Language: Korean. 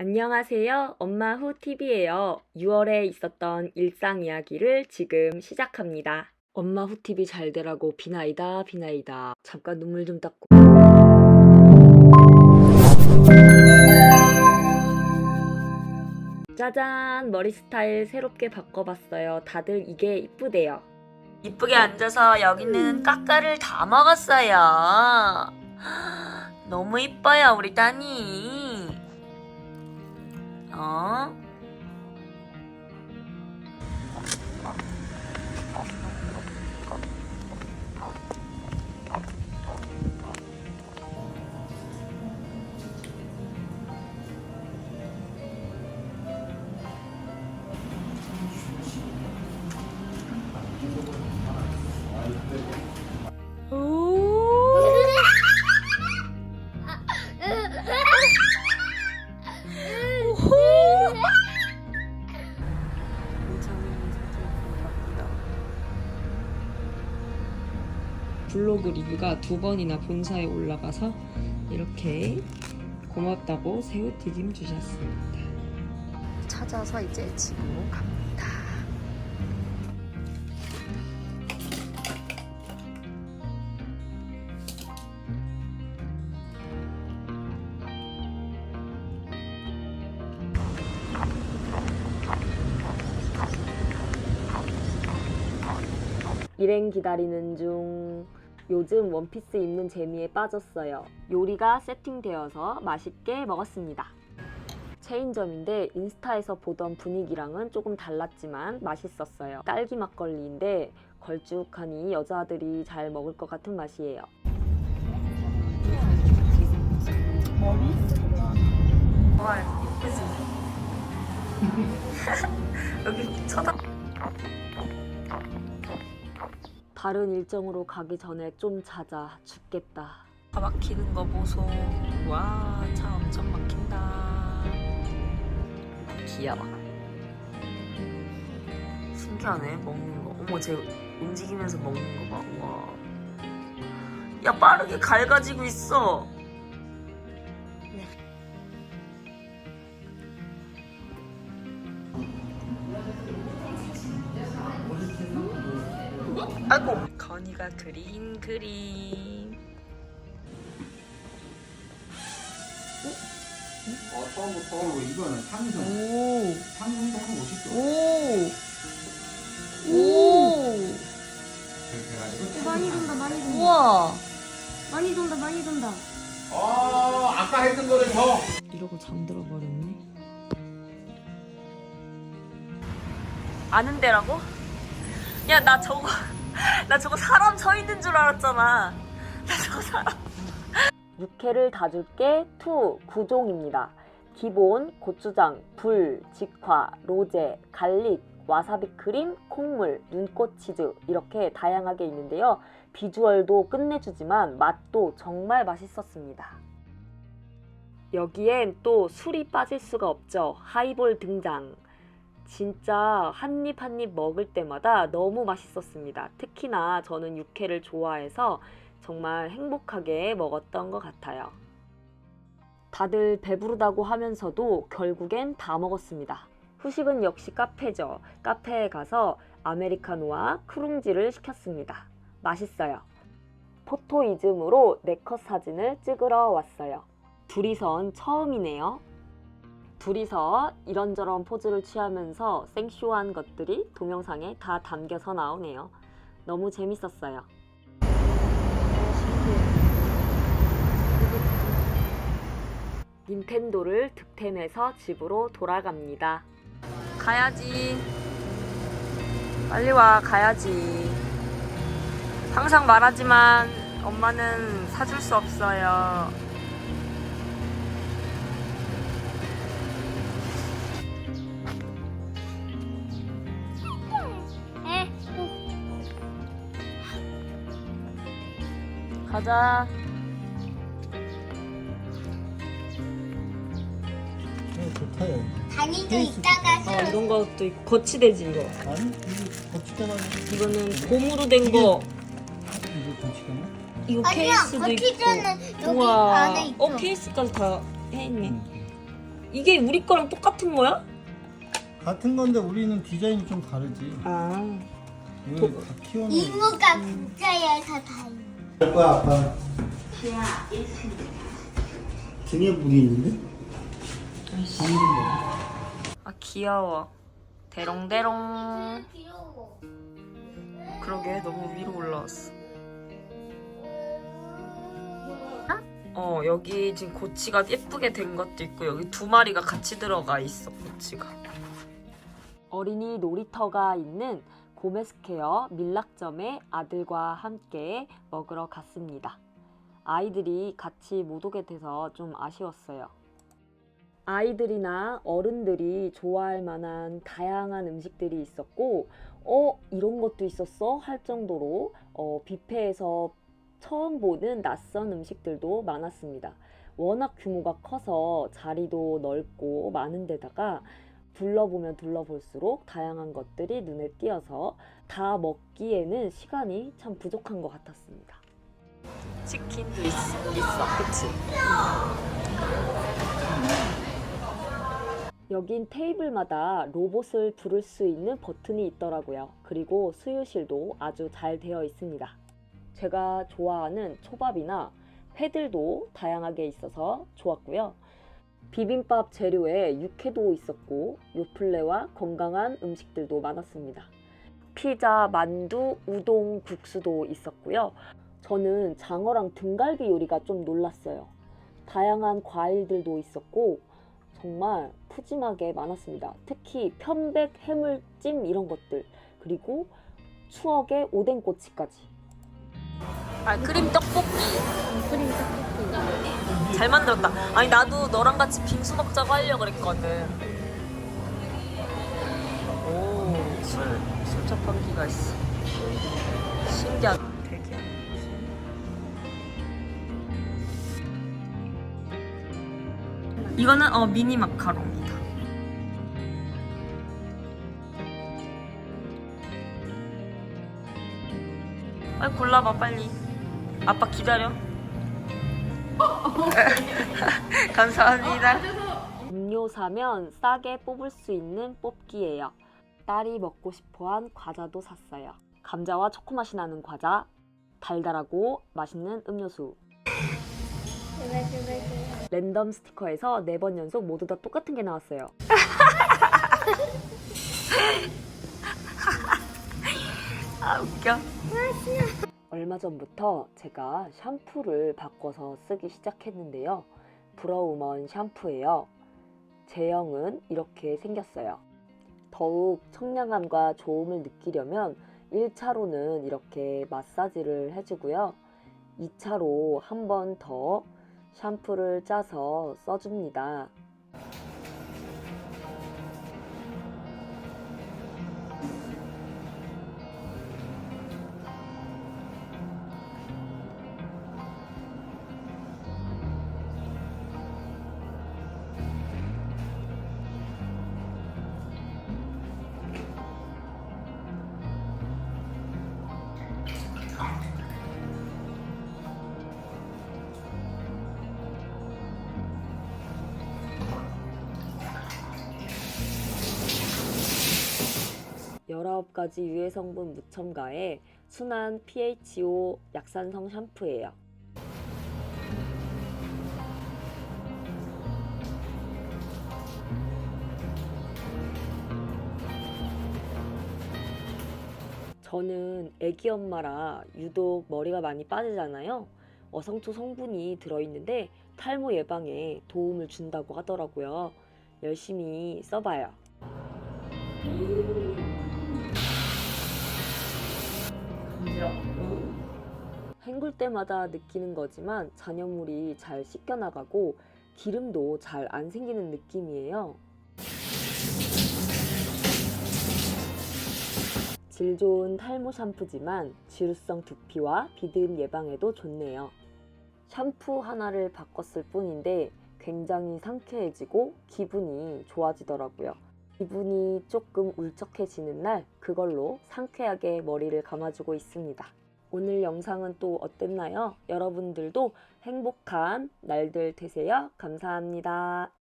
안녕하세요. 엄마 후 TV예요. 6월에 있었던 일상 이야기를 지금 시작합니다. 엄마 후 TV 잘 되라고 비나이다 비나이다. 잠깐 눈물 좀 닦고. 짜잔 머리 스타일 새롭게 바꿔봤어요. 다들 이게 이쁘대요. 이쁘게 앉아서 여기는 까까를 다 먹었어요. 너무 이뻐요 우리 따니. 어? 블로그 리뷰가 두 번이나 본사에 올라가서 이렇게 고맙다고 새우튀김 주셨습니다. 찾아서 이제 집으로 갑니다. 일행 기다리는 중 요즘 원피스 입는 재미에 빠졌어요. 요리가 세팅되어서 맛있게 먹었습니다. 체인점인데 인스타에서 보던 분위기랑은 조금 달랐지만 맛있었어요. 딸기 막걸리인데 걸쭉하니 여자들이 잘 먹을 것 같은 맛이에요. 와, 예쁘지? 여기 쳐다. 다른 일정으로 가기 전에 좀 자자 죽겠다. 차 막히는 거 보소. 와, 차 엄청 막힌다. 귀여워. 신기하네, 먹는 거. 어머, 쟤 움직이면서 먹는 거 봐. 와. 야, 빠르게 갈가지고 있어. 아이고 건이가 그린 그림 어, 처음부터 이거는 상승. 오 상승도 하면 멋있어. 오. 오. 해가지고. 많이 돈다 많이 돈다 우와. 많이 돈다 많이 돈다 어, 아까 했던 거를 더. 이러고 잠들어 버렸네. 아는 데라고? 야, 나 저거, 나 저거 사람 서 있는 줄 알았잖아. 나 저거 사람. 육회를 다 줄게 2 9종입니다. 기본, 고추장, 불, 직화, 로제, 갈릭, 와사비 크림, 콩물, 눈꽃 치즈 이렇게 다양하게 있는데요. 비주얼도 끝내주지만 맛도 정말 맛있었습니다. 여기엔 또 술이 빠질 수가 없죠. 하이볼 등장. 진짜 한 입 한 입 먹을 때마다 너무 맛있었습니다. 특히나 저는 육회를 좋아해서 정말 행복하게 먹었던 것 같아요. 다들 배부르다고 하면서도 결국엔 다 먹었습니다. 후식은 역시 카페죠. 카페에 가서 아메리카노와 크룽지를 시켰습니다. 맛있어요. 포토이즘으로 네 컷 사진을 찍으러 왔어요. 둘이선 처음이네요. 둘이서 이런저런 포즈를 취하면서 생쇼한 것들이 동영상에 다 담겨서 나오네요. 너무 재밌었어요. 닌텐도를 득템해서 집으로 돌아갑니다. 가야지. 빨리 와, 가야지. 항상 말하지만 엄마는 사줄 수 없어요. 가자. 어. 다니도 있다가 어, 이런 것도 있고, 거치대지, 이거. 아니, 이거 거치잖아. 이거는 고무로 된 거. 이거 거치잖아. 이거 아니야 케이스도 있고. 거치대는 여기 우와. 안에 있어 어, 케이스까지 다 해있네. 응. 이게 우리 거랑 똑같은 거야? 같은 건데 우리는 디자인이 좀 다르지. 아. 여기 다 키워놓은. 이모가 국자에서 다 있는. 할 거야 아빠. 등에 물이 있는데? 아 귀여워. 대롱대롱. 귀여워. 그러게 너무 위로 올라왔어. 어 여기 지금 고치가 예쁘게 된 것도 있고 여기 두 마리가 같이 들어가 있어 고치가. 어린이 놀이터가 있는 고메스케어 밀락점에 아들과 함께 먹으러 갔습니다. 아이들이 같이 못 오게 돼서 좀 아쉬웠어요. 아이들이나 어른들이 좋아할 만한 다양한 음식들이 있었고, 어, 이런 것도 있었어? 할 정도로, 어, 뷔페에서 처음 보는 낯선 음식들도 많았습니다. 워낙 규모가 커서 자리도 넓고 많은 데다가 둘러보면 둘러볼수록 다양한 것들이 눈에 띄어서 다 먹기에는 시간이 참 부족한 것 같았습니다. 치킨도 있, 있어, 그치? 여긴 테이블마다 로봇을 부를 수 있는 버튼이 있더라고요. 그리고 수유실도 아주 잘 되어 있습니다. 제가 좋아하는 초밥이나 회들도 다양하게 있어서 좋았고요. 비빔밥 재료에 육회도 있었고 요플레와 건강한 음식들도 많았습니다. 피자, 만두, 우동, 국수도 있었고요. 저는 장어랑 등갈비 요리가 좀 놀랐어요. 다양한 과일들도 있었고 정말 푸짐하게 많았습니다. 특히 편백, 해물찜 이런 것들 그리고 추억의 오뎅꼬치까지. 아 크림 떡볶이. 크림 떡볶이. 잘 만들었다. 아니 나도 너랑 같이 빙수 먹자고 하려고 그랬거든. 오, 술, 술자판기가 있어. 신기하다. 되게. 이거는 어 미니 마카롱이다. 빨리 골라봐 빨리. 아빠 기다려. 감사합니다. 음료 사면 싸게 뽑을 수 있는 뽑기예요. 딸이 먹고 싶어한 과자도 샀어요. 감자와 초코 맛이 나는 과자, 달달하고 맛있는 음료수. 랜덤 스티커에서 네 번 연속 모두 다 똑같은 게 나왔어요. 아 웃겨. 얼마 전부터 제가 샴푸를 바꿔서 쓰기 시작했는데요. 브라우먼 샴푸예요. 제형은 이렇게 생겼어요. 더욱 청량함과 좋음을 느끼려면 1차로는 이렇게 마사지를 해주고요. 2차로 한 번 더 샴푸를 짜서 써줍니다. 열아홉 가지 유해 성분 무첨가의 순한 PHO 약산성 샴푸예요. 저는 애기 엄마라 유독 머리가 많이 빠지잖아요. 어성초 성분이 들어있는데 탈모 예방에 도움을 준다고 하더라고요. 열심히 써봐요. 헹굴 때마다 느끼는 거지만 잔여물이 잘 씻겨나가고 기름도 잘 안 생기는 느낌이에요. 질 좋은 탈모 샴푸지만 지루성 두피와 비듬 예방에도 좋네요. 샴푸 하나를 바꿨을 뿐인데 굉장히 상쾌해지고 기분이 좋아지더라고요. 기분이 조금 울적해지는 날 그걸로 상쾌하게 머리를 감아주고 있습니다. 오늘 영상은 또 어땠나요? 여러분들도 행복한 날들 되세요. 감사합니다.